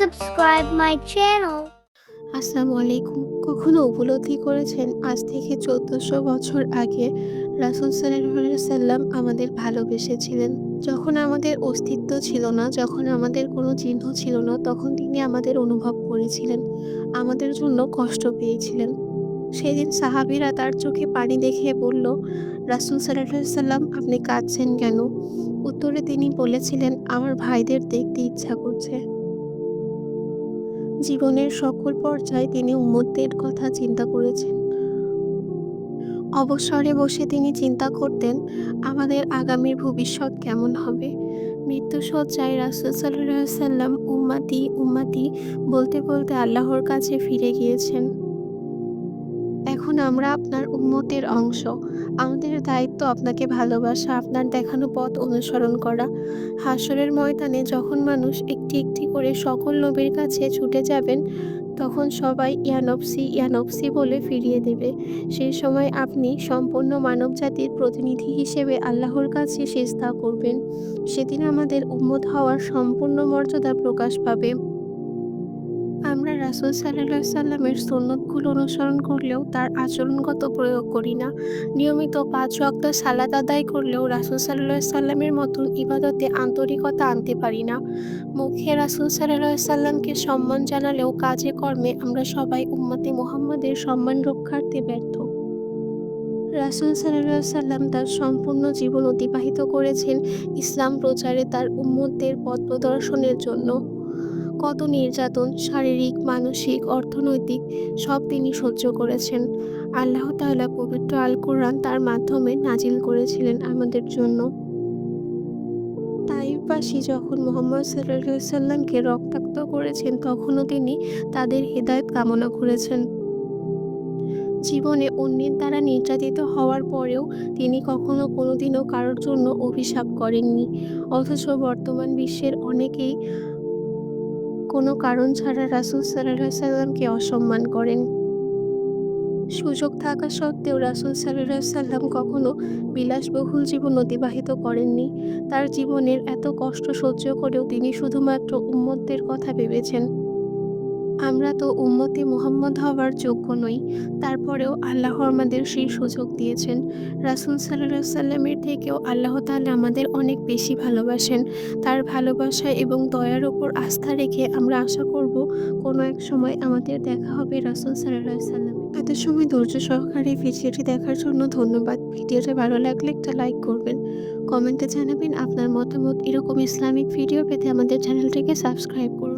subscribe my channel. আসসালামু আলাইকুম। কখনো উপলব্ধি করেছেন আজ থেকে চোদ্দশো বছর আগে রাসুল সাল্লাম আমাদের ভালোবেসেছিলেন? যখন আমাদের অস্তিত্ব ছিল না, যখন আমাদের কোনো চিহ্ন ছিল না, তখন তিনি আমাদের অনুভব করেছিলেন, আমাদের জন্য কষ্ট পেয়েছিলেন। সেদিন সাহাবিরা তার চোখে পানি দেখে বলল, রাসুল সাল্লাম আপনি কাঁদছেন কেন? উত্তরে তিনি বলেছিলেন, আমার ভাইদের দেখতে ইচ্ছা করছে। জীবনের সকল পর্যায়ে তিনি উম্মতের কথা চিন্তা করেছেন। অবসরে বসে তিনি চিন্তা করতেন, আমাদের আগামীর ভবিষ্যৎ কেমন হবে? মৃত্যুসজ্জায় রাসুল সাল্লাম উম্মাতি উম্মাতি বলতে বলতে আল্লাহর কাছে ফিরে গিয়েছেন। আমরা আপনার উম্মতের অংশ। আমাদের দায়িত্ব আপনাকে ভালোবাসা, আপনার দেখানো পথ অনুসরণ করা। হাসরের ময়দানে যখন মানুষ একটি একটি করে সকল নবীর কাছে ছুটে যাবেন, তখন সবাই ইয়ানবসি ইয়ানবসি বলে ফিরিয়ে দেবে। সেই সময় আপনি সম্পূর্ণ মানবজাতির প্রতিনিধি হিসেবে আল্লাহর কাছে সেজদা করবেন। সেদিন আমাদের উন্মত হওয়ার সম্পূর্ণ মর্যাদা প্রকাশ পাবে। রাসুল সাল্লাহ সাল্লামের সন্ন্যতগুলো অনুসরণ করলেও তার আচরণগত প্রয়োগ করি না। নিয়মিত পাঁচ ওয়াক্ত সালাদ আদায় করলেও রাসুল সাল্লাহ সাল্লামের মতন ইবাদতে আন্তরিকতা আনতে পারি না। মুখে রাসুল সাল্লাহ সাল্লামকে সম্মান জানালেও কাজে কর্মে আমরা সবাই উম্মতে মোহাম্মদের সম্মান রক্ষার্থে ব্যর্থ। রাসুল সাল্লাহ সাল্লাম তার সম্পূর্ণ জীবন অতিবাহিত করেছেন ইসলাম প্রচারে তার উম্মতদের পথ প্রদর্শনের জন্য। কত নির্যাতন, শারীরিক, মানসিক, অর্থনৈতিক, সব তিনি সহ্য করেছেন। আল্লাহ তাআলা পবিত্র আল কোরআন তার মাধ্যমে নাজিল করেছিলেন আমাদের জন্য। তাইবাসী যখন মোহাম্মদ সাল্লামকে রক্তাক্ত করেছেন, তখনও তিনি তাদের হেদায়ত কামনা করেছেন। জীবনে অন্যের দ্বারা নির্যাতিত হওয়ার পরেও তিনি কখনো কোনোদিনও কারোর জন্য অভিশাপ করেননি। অথচ বর্তমান বিশ্বের অনেকেই কোনো কারণ ছাড়া রাসুল সাল্লাহ সাল্লামকে অসম্মান করেন। সুযোগ থাকা সত্ত্বেও রাসুল সাল্লাহ সাল্লাম কখনো বিলাসবহুল জীবন অতিবাহিত করেননি। তার জীবনের এত কষ্ট সহ্য করেও তিনি শুধুমাত্র উম্মতদের কথা ভেবেছেন। আমরা তো উম্মতে মোহাম্মদ হওয়ার যোগ্য নই। তারপরেও আল্লাহ আমাদের সেই সুযোগ দিয়েছেন। রাসুল সাল্লাহ সাল্লামের থেকেও আল্লাহ তাআলা আমাদের অনেক বেশি ভালোবাসেন। তার ভালোবাসা এবং দয়ার ওপর আস্থা রেখে আমরা আশা করব, কোনো এক সময় আমাদের দেখা হবে রাসুল সাল্লাহ সাল্লাম এত সময় ধৈর্য সহকারে ভিডিওটি দেখার জন্য ধন্যবাদ। ভিডিওটা ভালো লাগলে একটা লাইক করবেন। কমেন্টে জানাবেন আপনার মতামত। এরকম ইসলামিক ভিডিও পেতে আমাদের চ্যানেলটিকে সাবস্ক্রাইব করুন।